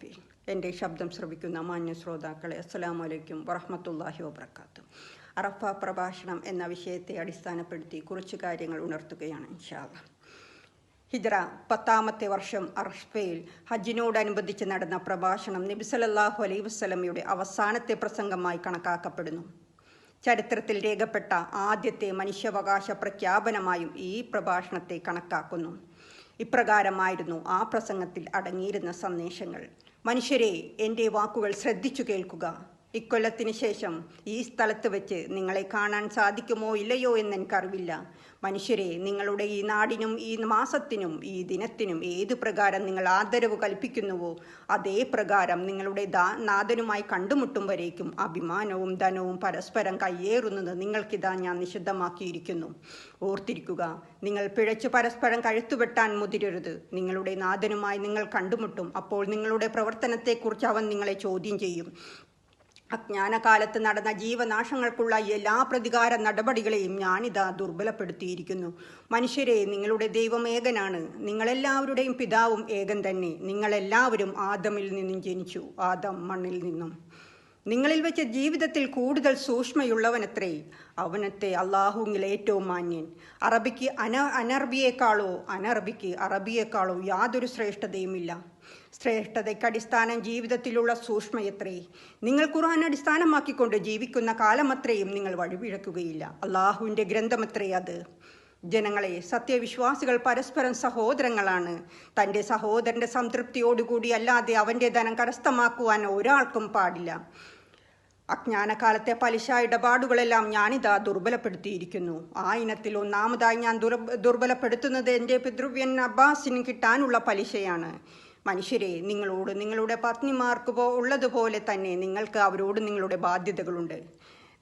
ഫീ. എന്റെ ശബ്ദം ശ്രവിക്കുന്ന മാന്യ ശ്രോതാക്കളെ അസ്സലാമു അലൈക്കും വറഹമത്തല്ലാഹി വബർക്കാത്തു അറഫ പ്രഭാഷണം എന്ന വിഷയത്തെ അടിസ്ഥാനപ്പെടുത്തി കുറച്ച് കാര്യങ്ങൾ ഉണർത്തുകയാണ് ഇൻഷാല്ല ഹിജ്റ പത്താമത്തെ വർഷം അറഫയിൽ ഹജ്ജിനോടനുബന്ധിച്ച് നടന്ന പ്രഭാഷണം നബി അലൈ അലൈഹി വസല്ലമയുടെ അവസാനത്തെ പ്രസംഗമായി കണക്കാക്കപ്പെടുന്നു. ചരിത്രത്തിൽ രേഖപ്പെട്ട ആദ്യത്തെ മനുഷ്യാവകാശ പ്രഖ്യാപനമായും ഈ പ്രഭാഷണത്തെ കണക്കാക്കുന്നു. ഇപ്രകാരമായിരുന്നു ആ പ്രസംഗത്തിൽ അടങ്ങിയിരുന്ന സന്ദേശങ്ങൾ. മനുഷ്യരെ എന്റെ വാക്കുകൾ ശ്രദ്ധിച്ചു കേൾക്കുക. ഇക്കൊല്ലത്തിന് ശേഷം ഈ സ്ഥലത്ത് വെച്ച് നിങ്ങളെ കാണാൻ സാധിക്കുമോ ഇല്ലയോ എന്ന് എനിക്കറിവില്ല. മനുഷ്യരെ നിങ്ങളുടെ ഈ നാടിനും ഈ മാസത്തിനും ഈ ദിനത്തിനും ഏതു പ്രകാരം നിങ്ങൾ ആദരവ് കൽപ്പിക്കുന്നുവോ അതേ പ്രകാരം നിങ്ങളുടെ ദാ നാഥനുമായി കണ്ടുമുട്ടും വരേക്കും അഭിമാനവും ധനവും പരസ്പരം കയ്യേറുന്നത് നിങ്ങൾക്കിതാ ഞാൻ നിഷിദ്ധമാക്കിയിരിക്കുന്നു. ഓർത്തിരിക്കുക നിങ്ങൾ പിഴച്ചു പരസ്പരം കഴുത്തുവെട്ടാൻ മുതിരരുത്. നിങ്ങളുടെ നാഥനുമായി നിങ്ങൾ കണ്ടുമുട്ടും അപ്പോൾ നിങ്ങളുടെ പ്രവർത്തനത്തെക്കുറിച്ച് അവൻ നിങ്ങളെ ചോദ്യം ചെയ്യും. അജ്ഞാനകാലത്ത് നടന്ന ജീവനാശങ്ങൾക്കുള്ള എല്ലാ പ്രതികാര നടപടികളെയും ഞാനിതാ ദുർബലപ്പെടുത്തിയിരിക്കുന്നു. മനുഷ്യരെ നിങ്ങളുടെ ദൈവം ഏകനാണ്. നിങ്ങളെല്ലാവരുടെയും പിതാവും ഏകൻ തന്നെ. നിങ്ങളെല്ലാവരും ആദമിൽ നിന്നും ജനിച്ചു. ആദം മണ്ണിൽ നിന്നും. നിങ്ങളിൽ വെച്ച് ജീവിതത്തിൽ കൂടുതൽ സൂക്ഷ്മയുള്ളവനത്രേ. അവനത്തെ അള്ളാഹുവിൽ ഏറ്റവും മാന്യൻ. അറബിക്ക് അന അനർബിയേക്കാളോ അനറബിക്ക് അറബിയേക്കാളോ യാതൊരു ശ്രേഷ്ഠതയുമില്ല. ശ്രേഷ്ഠതയ്ക്ക് അടിസ്ഥാനം ജീവിതത്തിലുള്ള സൂക്ഷ്മയത്രേ. നിങ്ങൾ ഖുർആൻ അടിസ്ഥാനമാക്കിക്കൊണ്ട് ജീവിക്കുന്ന കാലമത്രയും നിങ്ങൾ വഴിപിഴക്കുകയില്ല അള്ളാഹുവിന്റെ ഗ്രന്ഥമത്രേ അത്. ജനങ്ങളെ സത്യവിശ്വാസികൾ പരസ്പരം സഹോദരങ്ങളാണ്. തന്റെ സഹോദരന്റെ സംതൃപ്തിയോടുകൂടി അല്ലാതെ അവന്റെ ധനം കരസ്ഥമാക്കുവാൻ ഒരാൾക്കും പാടില്ല. അജ്ഞാനകാലത്തെ പലിശ ഇടപാടുകളെല്ലാം ഞാനിതാ ദുർബലപ്പെടുത്തിയിരിക്കുന്നു. ആ ഇനത്തിൽ ഒന്നാമതായി ഞാൻ ദുർ ദുർബലപ്പെടുത്തുന്നത് എന്റെ പിതൃവ്യൻ അബ്ബാസിന് കിട്ടാനുള്ള പലിശയാണ്. മനുഷ്യരെ നിങ്ങളോട് നിങ്ങളുടെ പത്നിമാർക്ക് പോ ഉള്ളതുപോലെ തന്നെ നിങ്ങൾക്ക് അവരോട് നിങ്ങളുടെ ബാധ്യതകളുണ്ട്.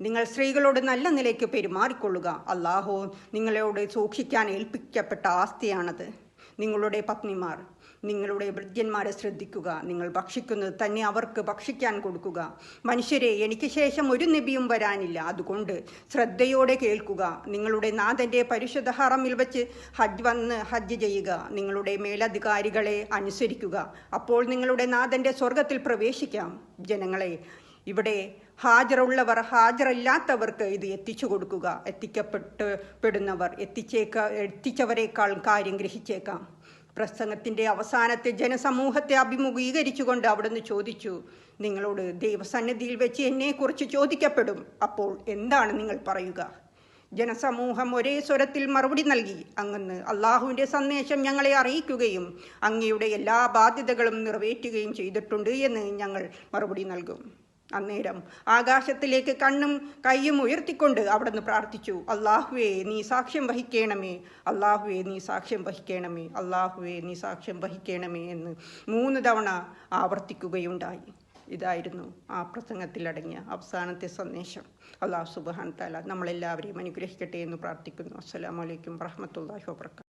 നിങ്ങൾ സ്ത്രീകളോട് നല്ല നിലയ്ക്ക് പെരുമാറിക്കൊള്ളുക. അള്ളാഹു നിങ്ങളോട് സൂക്ഷിക്കാൻ ഏൽപ്പിക്കപ്പെട്ട ആസ്തിയാണത്. നിങ്ങളുടെ പത്നിമാർ നിങ്ങളുടെ വൃദ്ധന്മാരെ ശ്രദ്ധിക്കുക. നിങ്ങൾ ഭക്ഷിക്കുന്നത് തന്നെ അവർക്ക് ഭക്ഷിക്കാൻ കൊടുക്കുക. മനുഷ്യരെ എനിക്ക് ശേഷം ഒരു നബിയും വരാനില്ല. അതുകൊണ്ട് ശ്രദ്ധയോടെ കേൾക്കുക. നിങ്ങളുടെ നാഥന്റെ പരിശുദ്ധ ഹറമിൽ വെച്ച് ഹജ്ജ് വന്ന് ഹജ്ജ് ചെയ്യുക. നിങ്ങളുടെ മേലധികാരികളെ അനുസരിക്കുക. അപ്പോൾ നിങ്ങളുടെ നാഥന്റെ സ്വർഗത്തിൽ പ്രവേശിക്കാം. ജനങ്ങളെ ഇവിടെ ഹാജറുള്ളവർ ഹാജറില്ലാത്തവർക്ക് ഇത് എത്തിച്ചു കൊടുക്കുക. എത്തിക്കപ്പെട്ട് പെടുന്നവർ എത്തിച്ചേക്ക എത്തിച്ചവരെക്കാൾ കാര്യം ഗ്രഹിച്ചേക്കാം. പ്രസംഗത്തിന്റെ അവസാനത്തെ ജനസമൂഹത്തെ അഭിമുഖീകരിച്ചുകൊണ്ട് അവിടുന്ന് ചോദിച്ചു നിങ്ങളോട് ദൈവസന്നിധിയിൽ വെച്ച് എന്നെക്കുറിച്ച് ചോദിക്കപ്പെടും. അപ്പോൾ എന്താണ് നിങ്ങൾ പറയുക? ജനസമൂഹം ഒരേ സ്വരത്തിൽ മറുപടി നൽകി അങ്ങന്ന് അള്ളാഹുവിന്റെ സന്ദേശം ഞങ്ങളെ അറിയിക്കുകയും അങ്ങയുടെ എല്ലാ ബാധ്യതകളും നിറവേറ്റുകയും ചെയ്തിട്ടുണ്ട് എന്ന് ഞങ്ങൾ മറുപടി നൽകും. അന്നേരം ആകാശത്തിലേക്ക് കണ്ണും കൈയും ഉയർത്തിക്കൊണ്ട് അവിടുന്ന് പ്രാർത്ഥിച്ചു അള്ളാഹുവേ നീ സാക്ഷ്യം വഹിക്കണമേ അള്ളാഹുവേ നീ സാക്ഷ്യം വഹിക്കണമേ അള്ളാഹുവേ നീ സാക്ഷ്യം വഹിക്കണമേ എന്ന് മൂന്ന് തവണ ആവർത്തിക്കുകയുണ്ടായി. ഇതായിരുന്നു ആ പ്രസംഗത്തിലടങ്ങിയ അവസാനത്തെ സന്ദേശം. അള്ളാഹു സുബാൻ താല നമ്മളെല്ലാവരെയും അനുഗ്രഹിക്കട്ടെ എന്ന് പ്രാർത്ഥിക്കുന്നു. അസ്സലാമലൈക്കും വാഹമത്തല്ലാഹി വാബർക്കാത്തു